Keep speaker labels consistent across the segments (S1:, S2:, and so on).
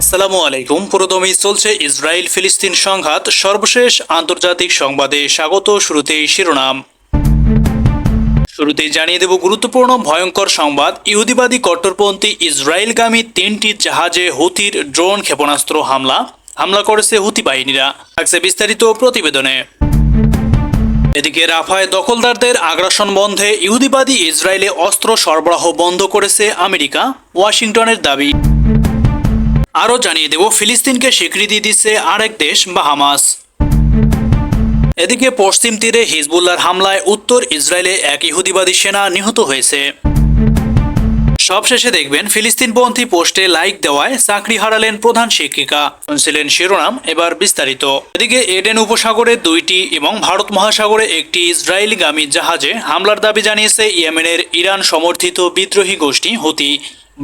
S1: আসসালামু আলাইকুম। পুরোদমে চলছে ইসরায়েল ফিলিস্তিন সংঘাত। সর্বশেষ আন্তর্জাতিক সংবাদে স্বাগত শুরুতেই শিরোনাম। শুরুতেই জানিয়ে দেব গুরুত্বপূর্ণ ভয়ঙ্কর সংবাদ। ইহুদিবাদী কট্টরপন্থী ইসরায়েলগামী তিনটি জাহাজে হুতির ড্রোন ক্ষেপণাস্ত্র হামলা। হামলা করেছে হুতি বাহিনীরা। থাকছে বিস্তারিত প্রতিবেদনে। এদিকে রাফায় দখলদারদের আগ্রাসন বন্ধে ইহুদিবাদী ইসরায়েলে অস্ত্র সরবরাহ বন্ধ করেছে আমেরিকা। ওয়াশিংটনের দাবি। আরও জানিয়ে দেব, ফিলিস্তিনকে স্বীকৃতি দিচ্ছে আরেক দেশ, বাহামাস। এদিকে পশ্চিম তীরে হিজবুল্লার হামলায় উত্তর ইসরায়েলে এক ইহুদিবাদী সেনা নিহত হয়েছে। সবশেষে দেখবেন, ফিলিস্তিনপন্থী পোস্টে লাইক দেওয়ায় চাকরি হারালেন প্রধান শিক্ষিকা। শুনছিলেন শিরোনাম, এবার বিস্তারিত। এদিকে এডেন উপসাগরে দুইটি এবং ভারত মহাসাগরে একটি ইসরায়েলগামী জাহাজে হামলার দাবি জানিয়েছে ইয়েমেনের ইরান সমর্থিত বিদ্রোহী গোষ্ঠী হুতি।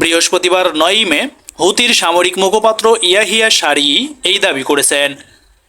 S1: বৃহস্পতিবার নয়ই মে হুতির সামরিক মুখপাত্র ইয়াহিয়া সারি এই দাবি করেছেন।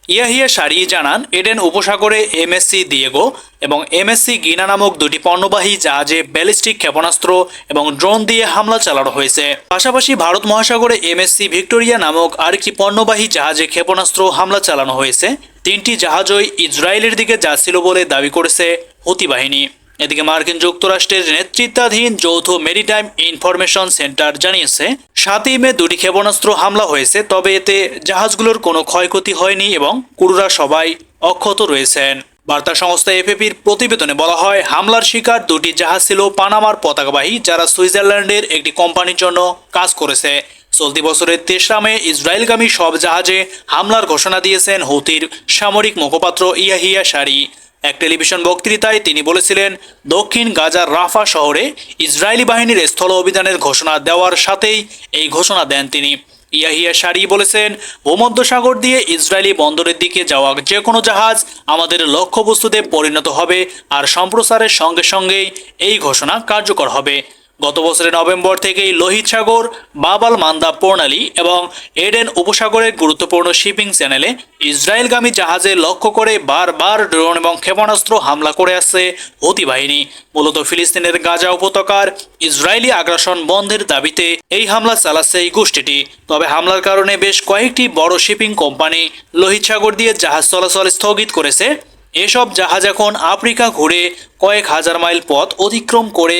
S1: ইয়াহিয়া সারি জানান, এডেন উপসাগরে এমএসসি দিয়েগো এবং এমএসসি গিনা নামক দুটি পণ্যবাহী জাহাজে ব্যালিস্টিক ক্ষেপণাস্ত্র এবং ড্রোন দিয়ে হামলা চালানো হয়েছে। পাশাপাশি ভারত মহাসাগরে এমএসসি ভিক্টোরিয়া নামক আরেকটি পণ্যবাহী জাহাজে ক্ষেপণাস্ত্র হামলা চালানো হয়েছে। তিনটি জাহাজই ইসরায়েলের দিকে যাচ্ছিল বলে দাবি করেছে হুতি বাহিনী। এদিকে মার্কিন যুক্তরাষ্ট্রের নেতৃত্বাধীন যৌথ মেরিটাইম ইনফরমেশন সেন্টার জানিয়েছে, সাতই মে দুটি ক্ষেপণাস্ত্র হামলা হয়েছে, তবে এতে জাহাজগুলোর কোনো ক্ষয়ক্ষতি হয়নি এবং কুরুরা সবাই অক্ষত রয়েছেন। বার্তা সংস্থা এফএপির প্রতিবেদনে বলা হয়, হামলার শিকার দুটি জাহাজ ছিল পানামার পতাকাবাহী, যারা সুইজারল্যান্ডের একটি কোম্পানির জন্য কাজ করেছে। চলতি বছরের তেসরা মে ইসরায়েলগামী সব জাহাজে হামলার ঘোষণা দিয়েছেন হৌতির সামরিক মুখপাত্র ইয়াহিয়া সারি। এক টেলিভিশন বক্তৃতায় তিনি বলেছিলেন, দক্ষিণ গাজার রাফা শহরে ইসরায়েলি বাহিনীর স্থল অভিযানের ঘোষণা দেওয়ার সাথেই এই ঘোষণা দেন তিনি। ইয়াহিয়া সারি বলেছেন, ভূমধ্যসাগর দিয়ে ইসরায়েলি বন্দরের দিকে যাওয়া যে কোনো জাহাজ আমাদের লক্ষ্যবস্তুতে পরিণত হবে আর সম্প্রসারের সঙ্গে সঙ্গেই এই ঘোষণা কার্যকর হবে। গত বছরের নভেম্বর থেকেই লোহিত সাগর, বাবাল মান্দা প্রণালী এবং এডেন উপসাগরের গুরুত্বপূর্ণ শিপিং চ্যানেলে ইসরায়েলগামী জাহাজে লক্ষ্য করে বারবার ড্রোন এবং ক্ষেপণাস্ত্র হামলা করে আসছে হুতি বাহিনী মূলত ফিলিস্তিনের গাজা উপত্যকার ইসরায়েলি আগ্রাসন বন্ধের দাবিতে এই হামলা চালাচ্ছে এই গোষ্ঠীটি। তবে হামলার কারণে বেশ কয়েকটি বড় শিপিং কোম্পানি লোহিত সাগর দিয়ে জাহাজ চলাচল স্থগিত করেছে। এসব জাহাজ এখন আফ্রিকা ঘুরে কয়েক হাজার মাইল পথ অতিক্রম করে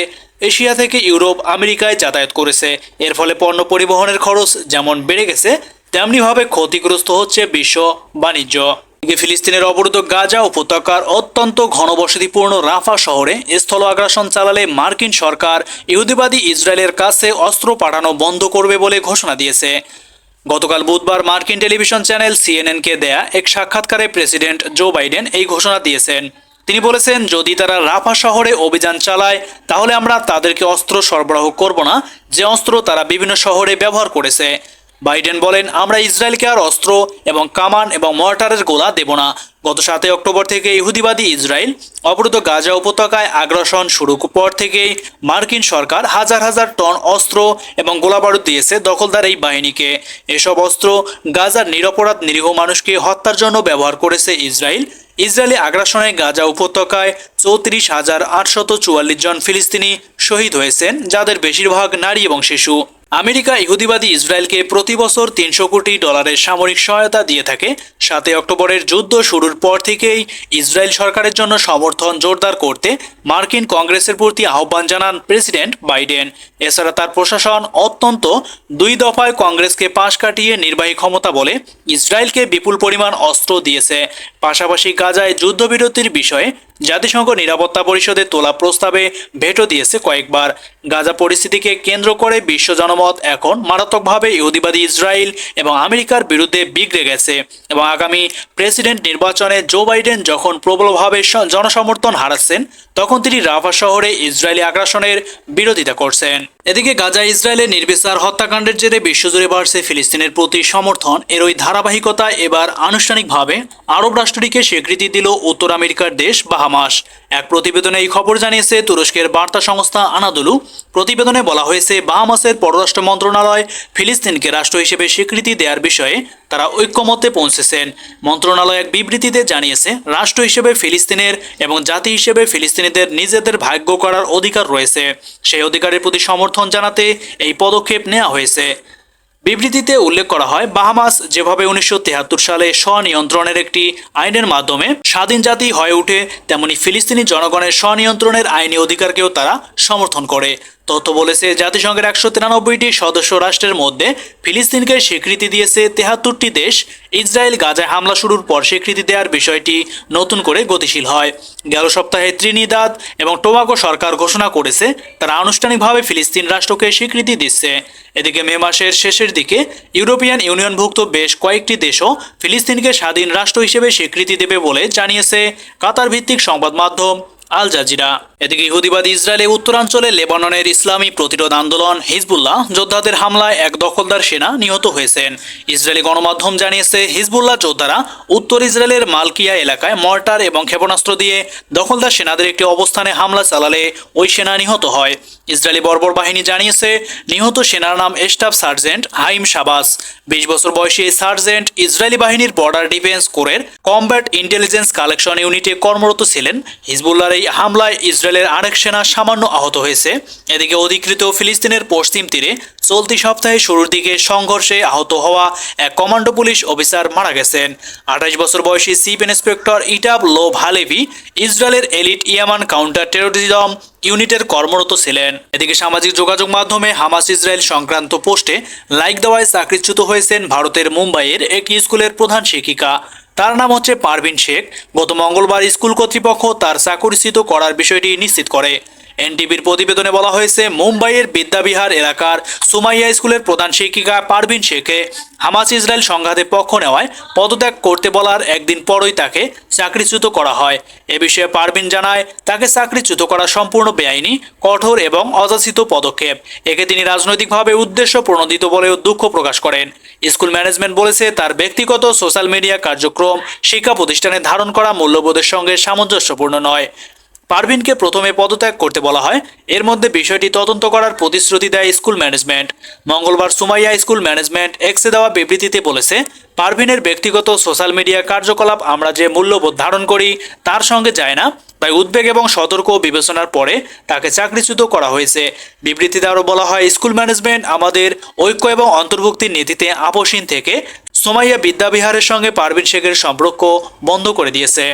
S1: এশিয়া থেকে ইউরোপ, আমেরিকায় যাতায়াত করেছে। এর ফলে পণ্য পরিবহনের খরচ যেমন বেড়ে গেছে, তেমনিভাবে ক্ষতিগ্রস্ত হচ্ছে বিশ্ব বাণিজ্য। এদিকে ফিলিস্তিনের অবরুদ্ধ গাজা উপত্যকার অত্যন্ত ঘনবসতিপূর্ণ রাফা শহরে স্থল আগ্রাসন চালালে মার্কিন সরকার ইহুদিবাদী ইসরায়েলের কাছে অস্ত্র পাঠানো বন্ধ করবে বলে ঘোষণা দিয়েছে। গতকাল বুধবার মার্কিন টেলিভিশন চ্যানেল সিএনএনকে দেয়া এক সাক্ষাৎকারে প্রেসিডেন্ট জো বাইডেন এই ঘোষণা দিয়েছেন। তিনি বলেছেন, যদি তারা রাফা শহরে অভিযান চালায়, তাহলে আমরা তাদেরকে অস্ত্র সরবরাহ করব না, যে অস্ত্র তারা বিভিন্ন শহরে ব্যবহার করেছে। বাইডেন বলেন, আমরা ইসরায়েলকে আর অস্ত্র এবং কামান এবং মর্টারের গোলা দেব না। গত সাতই অক্টোবর থেকে ইহুদিবাদী ইসরায়েল অবরুদ্ধ গাজা উপত্যকায় আগ্রাসন শুরু পর থেকেই মার্কিন সরকার হাজার হাজার টন অস্ত্র এবং গোলাবারুদ দিয়েছে দখলদার এই বাহিনীকে। এসব অস্ত্র গাজার নিরপরাধ নিরীহ মানুষকে হত্যার জন্য ব্যবহার করেছে ইসরায়েল। ইসরায়েলি আগ্রাসনে গাজা উপত্যকায় চৌত্রিশ হাজার আটশত চুয়াল্লিশ জন ফিলিস্তিনি শহীদ হয়েছেন, যাদের বেশিরভাগ নারী এবং শিশু। আমেরিকা ইহুদিবাদী ইসরায়েলকে প্রতি বছর তিনশো কোটি ডলারের সামরিক সহায়তা দিয়ে থাকে। সাতই অক্টোবরের যুদ্ধ শুরুর পর থেকেই ইসরায়েল সরকারের জন্য সমর্থন জোরদার করতে মার্কিন কংগ্রেসের প্রতি আহ্বান জানান প্রেসিডেন্ট বাইডেন। এছাড়া তার প্রশাসন অত্যন্ত দুই দফায় কংগ্রেসকে পাশ কাটিয়ে নির্বাহী ক্ষমতা বলে ইসরায়েলকে বিপুল পরিমাণ অস্ত্র দিয়েছে। পাশাপাশি গাজায় যুদ্ধবিরতির বিষয়ে জাতিসংঘ নিরাপত্তা পরিষদে তোলা প্রস্তাবে ভেটো দিয়েছে কয়েকবার। গাজা পরিস্থিতিকে কেন্দ্র করে বিশ্ব জনমত এখন মারাত্মকভাবে ইহুদিবাদী ইসরায়েল এবং আমেরিকার বিরুদ্ধে বিগড়ে গেছে এবং আগামী প্রেসিডেন্ট নির্বাচনে জো বাইডেন যখন প্রবলভাবে জনসমর্থন হারাচ্ছেন, তখন তিনি রাফা শহরে ইসরায়েলি আগ্রাসনের বিরোধিতা করছেন। এদিকে গাজা ইসরায়েলের নির্বিচার হত্যাকাণ্ডের জেরে বিশ্বজুড়ে বাড়ছে ফিলিস্তিনের প্রতি সমর্থন। এর ওই ধারাবাহিকতা এবার আনুষ্ঠানিকভাবে আরব রাষ্ট্রটিকে স্বীকৃতি দিল উত্তর আমেরিকার দেশ বাহামাস। এক প্রতিবেদনে এই খবর জানিয়েছে তুরস্কের বার্তা সংস্থা আনাদুলু। প্রতিবেদনে বলা হয়েছে, বাহামাসের পররাষ্ট্র মন্ত্রণালয় ফিলিস্তিনকে রাষ্ট্র হিসেবে স্বীকৃতি দেওয়ার বিষয়ে তারা ঐক্যমতে পৌঁছেছেন। মন্ত্রণালয় এক বিবৃতিতে জানিয়েছে, রাষ্ট্র হিসেবে ফিলিস্তিনের এবং জাতি হিসেবে ফিলিস্তিনিদের নিজেদের ভাগ্য করার অধিকার রয়েছে। সেই অধিকারের প্রতি সমর্থন জানাতে এই পদক্ষেপ নেওয়া হয়েছে। বিবৃতিতে উল্লেখ করা হয়, বাহামাস যেভাবে উনিশশো সালে স্বনিয়ন্ত্রণের একটি আইনের মাধ্যমে স্বাধীন জাতি হয়ে উঠে তেমনি ফিলিস্তিনি জনগণের স্বনিয়ন্ত্রণের আইনি অধিকারকেও তারা সমর্থন করে। তথ্য বলেছে, জাতিসংঘের একশো তিরানব্বইটি সদস্য রাষ্ট্রের মধ্যে ফিলিস্তিনকে স্বীকৃতি দিয়েছে তেহাত্তরটি দেশ। ইসরায়েল গাজায় হামলা শুরুর পর স্বীকৃতি দেওয়ার বিষয়টি নতুন করে গতিশীল হয়। গেল সপ্তাহে ত্রিনিদাদ এবং টোবাগো সরকার ঘোষণা করেছে, তারা আনুষ্ঠানিকভাবে ফিলিস্তিন রাষ্ট্রকে স্বীকৃতি দিচ্ছে। এদিকে মে মাসের শেষের দিকে ইউরোপিয়ান ইউনিয়নভুক্ত বেশ কয়েকটি দেশও ফিলিস্তিনকে স্বাধীন রাষ্ট্র হিসেবে স্বীকৃতি দেবে বলে জানিয়েছে কাতার ভিত্তিক সংবাদ মাধ্যম আল জাজিরা। এদিকে ইহুদিবাদী ইসরায়েলে উত্তরাঞ্চলে লেবাননের ইসলামী প্রতিরোধ আন্দোলন হিজবুল্লাহ যোদ্ধাদের হামলায় এক দখলদার সেনা নিহত হয়েছেন। ইসরায়েলি গণমাধ্যম জানিয়েছে, হিজবুল্লাহ যোদ্ধারা উত্তর ইসরায়েলের মালকিয়া এলাকায় মর্টার এবং ক্ষেপণাস্ত্র দিয়ে দখলদার সেনাদের একটি অবস্থানে হামলা চালালে ওই সেনা নিহত হয়। ইসরায়েলি বর্বর বাহিনী জানিয়েছে, নিহত সেনার নাম স্টাফ সার্জেন্ট হাইম শাবাস। বিশ বছর বয়সী এই সার্জেন্ট ইসরায়েলি বাহিনীর বর্ডার ডিফেন্স কোরের কমব্যাট ইন্টেলিজেন্স কালেকশন ইউনিটে কর্মরত ছিলেন। হিজবুল্লাহর এই হামলায় ইসরায়েলের আরেক সেনা সামান্য আহত হয়েছে। এদিকে অধিকৃত ফিলিস্তিনের পশ্চিম তীরে চলতি সপ্তাহে শুরুর দিকে সংঘর্ষে আহত হওয়া এক কমান্ডো পুলিশ অফিসার মারা গেছেন। আঠাশ বছর বয়সী চিফ ইন্সপেক্টর ইটাব লো ভালেভি ইসরায়েলের এলিট ইয়ামান কাউন্টার টেরোরিজম ইউনিটের কর্মরত ছিলেন। এদিকে সামাজিক যোগাযোগ মাধ্যমে হামাস ইসরায়েল সংক্রান্ত পোস্টে লাইক দেওয়ায় চাকরিচ্যুত হয়েছেন ভারতের মুম্বাইয়ের একটি স্কুলের প্রধান শিক্ষিকা। তার নাম হচ্ছে পারভিন শেখ। গত মঙ্গলবার স্কুল কর্তৃপক্ষ তার চাকরিচ্যুত করার বিষয়টি নিশ্চিত করে। এনটিভির প্রতিবেদনে বলা হয়েছে, মুম্বাইয়ের বিদ্যাবিহার এলাকার সুমাইয়া স্কুলের প্রধান শিক্ষিকা পারভিন শেখে হামাস ইসরায়েল সংঘাতে পক্ষ নেওয়ায় পদত্যাগ করতে বলার একদিন পরই তাকে চাকরিচ্যুত করা হয়। এ বিষয়ে পারভিন জানায়, তাকে চাকরিচ্যুত করা সম্পূর্ণ বেআইনি, কঠোর এবং অযাচিত পদক্ষেপ। একে তিনি রাজনৈতিকভাবে উদ্দেশ্য প্রণোদিত বলেও দুঃখ প্রকাশ করেন। স্কুল ম্যানেজমেন্ট বলেছে, তার ব্যক্তিগত সোশ্যাল মিডিয়া কার্যক্রম শিক্ষা প্রতিষ্ঠানে ধারণ করা মূল্যবোধের সঙ্গে সামঞ্জস্যপূর্ণ নয়। পারভিনকে প্রথমে পদত্যাগ করতে বলা হয়। এর মধ্যে বিষয়টি তদন্ত করার প্রতিশ্রুতি দেয় স্কুল ম্যানেজমেন্ট। মঙ্গলবার সুমাইয়া স্কুল ম্যানেজমেন্ট এক্সে দেওয়া বিবৃতিতে বলেছে, পারভিনের ব্যক্তিগত সোশ্যাল মিডিয়া কার্যকলাপ আমরা যে মূল্যবোধ ধারণ করি, তার সঙ্গে যায় না, তাই উদ্বেগ এবং সতর্ক বিবেচনার পরে তাকে চাকরিচ্যুত করা হয়েছে। বিবৃতিতে আরও বলা হয়, স্কুল ম্যানেজমেন্ট আমাদের ঐক্য এবং অন্তর্ভুক্তির নীতিতে আপোষহীন থেকে সোমাইয়া বিদ্যাবিহারের সঙ্গে পারভিন শেখের সম্পর্ক বন্ধ করে দিয়েছে।